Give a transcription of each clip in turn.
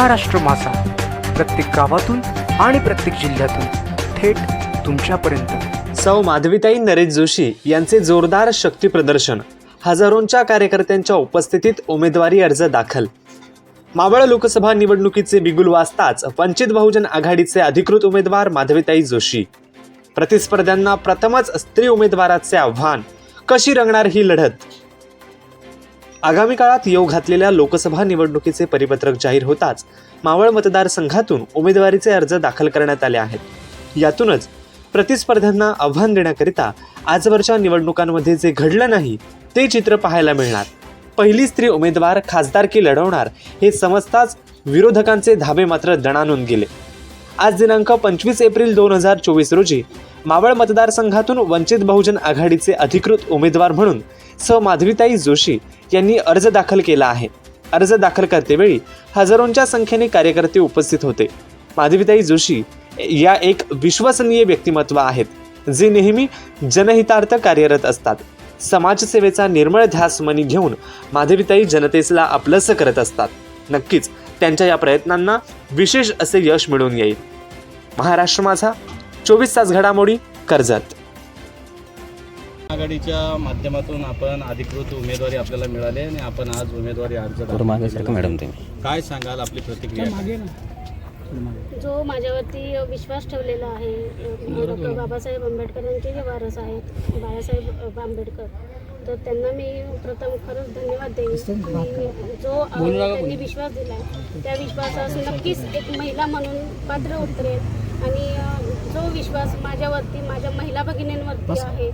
महाराष्ट्र मासा. प्रत्येक गावातून आणि प्रत्येक जिल्ह्यातून थेट तुमच्यापर्यंत. सौ माधवीताई नरेश जोशी यांचे जोरदार शक्ती प्रदर्शन. हजारोंच्या कार्यकर्त्यांच्या उपस्थितीत उमेदवारी अर्ज दाखल. मावळ लोकसभा निवडणुकीचे बिगुल वाजताच वंचित बहुजन आघाडीचे अधिकृत उमेदवार माधवीताई जोशी. प्रतिस्पर्ध्यांना प्रथमच स्त्री उमेदवाराचे आव्हान. कशी रंगणार ही लढत? आगामी काळात येऊ घातलेल्या लोकसभा निवडणुकीचे परिपत्रक जाहीर होताच मावळ मतदारसंघातून उमेदवारीचे अर्ज दाखल करण्यात आले आहेत. यातूनच प्रतिस्पर्ध्यांना आव्हान देण्याकरिता आजवरच्या निवडणुकांमध्ये जे घडलं नाही ते चित्र पाहायला मिळणार. पहिली स्त्री उमेदवार खासदारकी लढवणार हे समजताच विरोधकांचे धाबे मात्र दणानून गेले. आज दिनांक पंचवीस एप्रिल दोन हजार चोवीस रोजी मावळ मतदारसंघातून वंचित बहुजन आघाडीचे अधिकृत उमेदवार म्हणून स. माधवीताई जोशी यांनी अर्ज दाखल केला आहे. अर्ज दाखल करतेवेळी हजारोंच्या संख्येने कार्यकर्ते उपस्थित होते. माधवीताई जोशी या एक विश्वसनीय व्यक्तिमत्व आहेत जे नेहमी जनहितार्थ कार्यरत असतात. समाजसेवेचा निर्मळ ध्यास मनी घेऊन माधवीताई जनतेसला आपलंसं करत असतात. नक्कीच त्यांच्या या प्रयत्नांना विशेष असे यश मिळून येईल. महाराष्ट्र माझा चोवीस तास घडामोडी कर्जत. आघाडीच्या माध्यमातून आपण अधिकृत उमेदवारी आपल्याला मिळाली आणि आपण आज उमेदवारी अर्ज दाखल मॅडम. तुम्ही. काय सांगाल आपली प्रतिक्रिया काय? जो माझ्यावरती विश्वास ठेवलेला आहे डॉक्टर बाबासाहेब आंबेडकरांचे जे वारस आहेत बाळासाहेब आंबेडकर तर त्यांना मी प्रथम खरंच धन्यवाद देईन. आणि जो अ, त्यांनी विश्वास दिला त्या विश्वासास नक्कीच एक महिला म्हणून पात्र उतरेल आणि अ, जो विश्वास माझ्यावरती माझ्या महिला भगिनींवरती आहे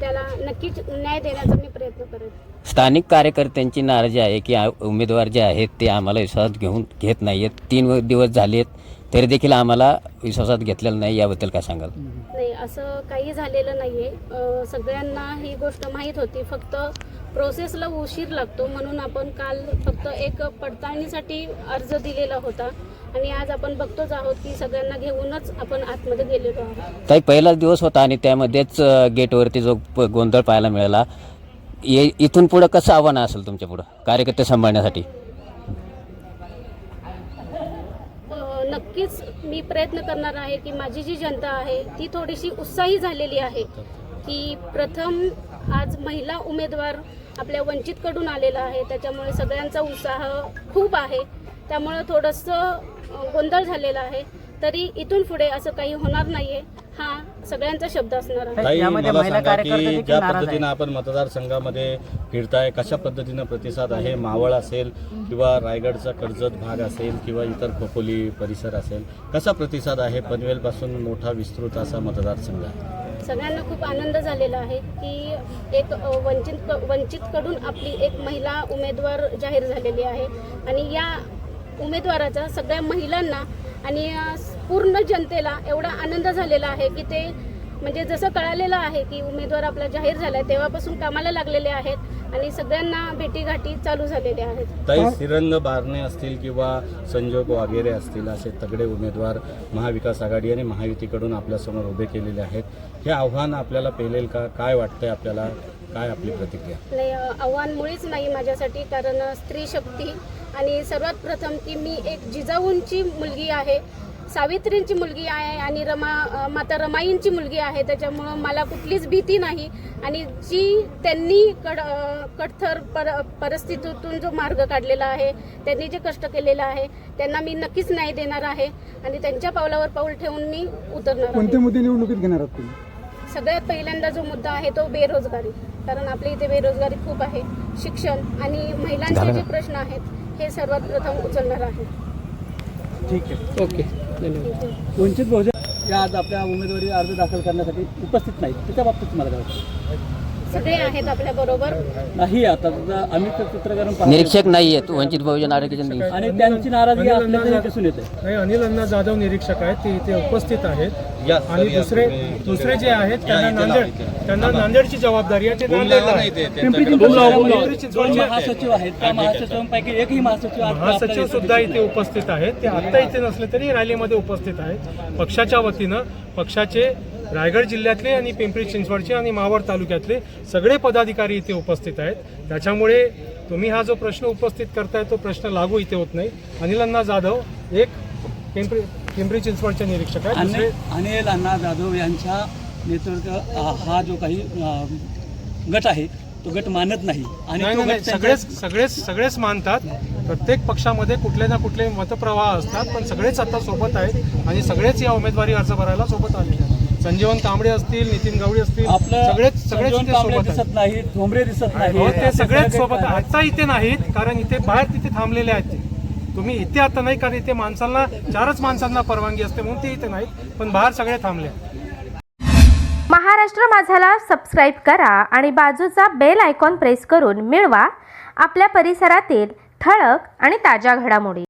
त्याला नक्कीच न्याय देण्याचा मी प्रयत्न करेन. स्थानिक कार्यकर्त्यांची नाराजी आहे की आ- उमेदवार जे आहेत ते आम्हाला विश्वासात घेऊन घेत नाही आहेत तीन व- दिवस झालेत तरी देखील आम्हाला विश्वासात घेतलेलं नाही याबद्दल काय सांगाल? नाही असं काही झालेलं नाही आहे सगळ्यांना ही गोष्ट माहीत होती. फक्त प्रोसेसला उशीर लागतो म्हणून आपण काल फक्त एक पडताळणीसाठी अर्ज दिलेला होता. आणि आज आपण बघतोच आहोत की सगळ्यांना घेऊनच आपण आतमध्ये गेलेलो आहोत. ताई पहिलाच दिवस होता आणि त्यामध्येच गेटवरती जो गोंधळ पाहायला मिळाला. इथून पुढं कसं आव्हान असेल तुमच्या पुढं? कार्यकर्ते सांभाळण्यासाठी अ, नक्कीच मी प्रयत्न करणार आहे की माझी जी जनता आहे ती थोडीशी उत्साही झालेली आहे की प्रथम आज महिला उमेदवार आपल्या वंचितकडून आलेला आहे. त्याच्यामुळे सगळ्यांचा उत्साह खूप आहे. त्यामुळं थोडंसं गोंधळ झालेला आहे. तरी इथून पुढे असं काही होणार नाही आहे हा सगळ्यांचा शब्द असणार आहे. ताई यामध्ये मला महिला सांगा कार्यकर्ते की देखील ज्या नाराज पद्धतीनं आपण मतदारसंघामध्ये फिरताय कशा पद्धतीनं प्रतिसाद आहे? मावळ असेल किंवा रायगडचा कर्जत भाग असेल किंवा इतर खोपोली परिसर असेल कसा प्रतिसाद आहे? पनवेलपासून मोठा विस्तृत असा मतदारसंघ आहे. सगळ्यांना खूप आनंद झालेला आहे की एक अ, वंचित वंचितकडून आपली एक महिला उमेदवार जाहीर झालेली आहे. आणि या उमेदवाराचा सगळ्या महिलांना आणि पूर्ण जनतेला एवढा आनंद झालेला आहे की ते म्हणजे जसं कळालेलं आहे की उमेदवार आपला जाहीर झाला आहे तेव्हापासून कामाला लागलेले आहेत आणि सगळ्यांना भेटीगाठी चालू झालेल्या आहेत. ताई श्रीरंग बारणे असतील किंवा संजोग वगैरे असतील असे तगडे उमेदवार महाविकास आघाडी आणि महायुतीकडून आपल्यासमोर उभे केलेले आहेत. हे आव्हान आपल्याला पेलेल का? काय वाटतंय आपल्याला? काय आपली प्रतिक्रिया? नाही आव्हान मुळीच नाही माझ्यासाठी कारण स्त्री शक्ती आणि सर्वात प्रथम की मी एक जिजाऊंची मुलगी आहे सावित्रींची मुलगी आहे आणि रमा माता रमाईंची मुलगी आहे. त्याच्यामुळं मला कुठलीच भीती नाही आणि जी त्यांनी कड अ, कठोर पर परिस्थितीतून जो मार्ग काढलेला आहे त्यांनी जे कष्ट केलेलं आहे त्यांना मी नक्कीच न्याय देणार आहे आणि त्यांच्या पावलावर पाऊल ठेवून मी उतरणार कोणते मुद्दे निवडणुकीत घेणार आहात तुम्ही? सगळ्यात पहिल्यांदा जो मुद्दा आहे तो बेरोजगारी कारण आपल्या इथे बेरोजगारी खूप आहे. शिक्षण आणि महिलांचे जे प्रश्न आहेत हे सर्वात प्रथम उचलणार आहे. ठीक आहे. ओके वंचित बहुजन या आज आपल्या उमेदवारी अर्ज दाखल करण्यासाठी उपस्थित नाहीत. त्याच्या बाबतीत तुम्हाला काय वाटतं? सगळे आहेत आपल्या बरोबर. नाही आता आम्ही तर चित्रकरण. निरीक्षक नाही आहेत. वंचित बहुजन निरीक्षक आणि त्यांची नाराजगी असल्याचं दिसून येते. नाही अनिल अण्णा जाधव निरीक्षक आहेत. ते इथे उपस्थित आहेत. आणि दुसरे दुसरे जे आहेत त्यांना नांदेड. त्यांना नांदेडची जबाबदारी आहे ते महासचिव आहेत त्या महासचिवांपैकी एकही महासचिव आज महासचिव सुद्धा इथे उपस्थित आहेत. ते आत्ता इथे नसले तरी रॅलीमध्ये उपस्थित आहेत. पक्षाच्या वतीनं पक्षाचे रायगड जिल्ह्यातले आणि पिंपरी चिंचवडचे आणि मावळ तालुक्यातले सगळे पदाधिकारी इथे उपस्थित आहेत. त्याच्यामुळे तुम्ही हा जो प्रश्न उपस्थित करताय तो प्रश्न लागू इथे होत नाही. अनिल अण्णा जाधव एक पिंपरी पिंपरी चिंचवडचे निरीक्षक आहेत. अनिल दुसरे अनिल अण्णा जाधव यांच्या नेतृत्व हा जो काही अ, गट आहे तो गट मानत नाही. आणि नाही तो नाही, नाही. गट त्यांच्या- सगळेच सगळेच सगळेच मानतात. प्रत्येक पक्षामध्ये कुठले ना कुठले मतप्रवाह असतात पण सगळेच आता सोबत आहेत आणि सगळेच या उमेदवारी अर्ज भरायला सोबत आलेले आहेत. संजीवन कांबळे असतील नितीन गवळी असतील आपलं सगळेच सगळेच संजीवन इथे कांबळे सोबत आहेत. दिसत नाही ठोंबरे दिसत नाही हो ते सगळेच सोबत आहेत. आता इथे नाहीत कारण इथे बाहेर तिथे थांबलेले आहेत ते. तुम्ही इथे आता नाही कारण इथे माणसांना चारच माणसांना परवानगी असते म्हणून ते इथे नाहीत पण बाहेर सगळे थांबले. महाराष्ट्र माझाला सबस्क्राईब करा आणि बाजूचा बेल आयकॉन प्रेस करून मिळवा. आपल्या परिसरातील ठळक आणि ताज्या घडामोडी.